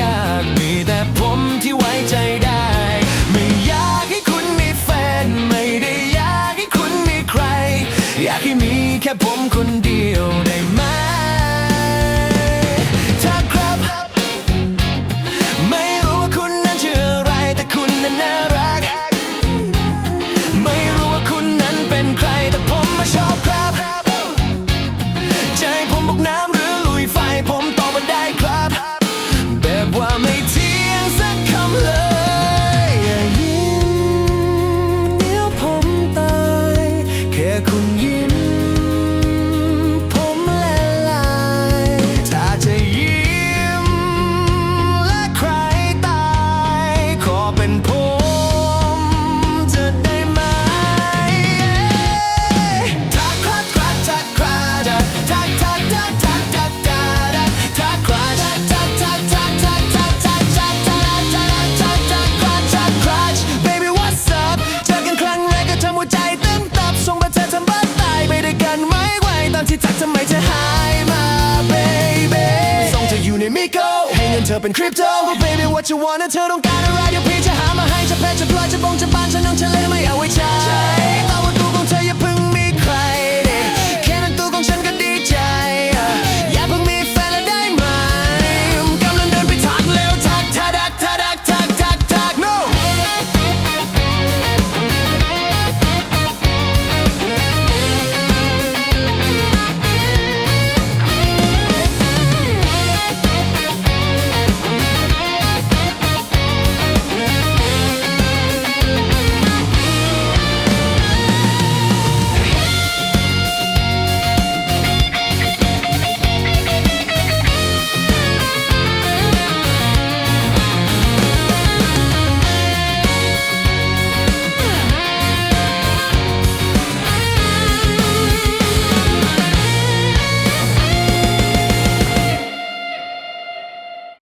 ยาก มีแต่ผมที่ไว้ใจได้ ไม่ยากให้คุณมีแฟน ไม่ได้ยากให้คุณมีใคร อยากให้มีแค่ผมคน up in crypto. Oh, baby, what you wanna tell? Don't gotta ride your picture.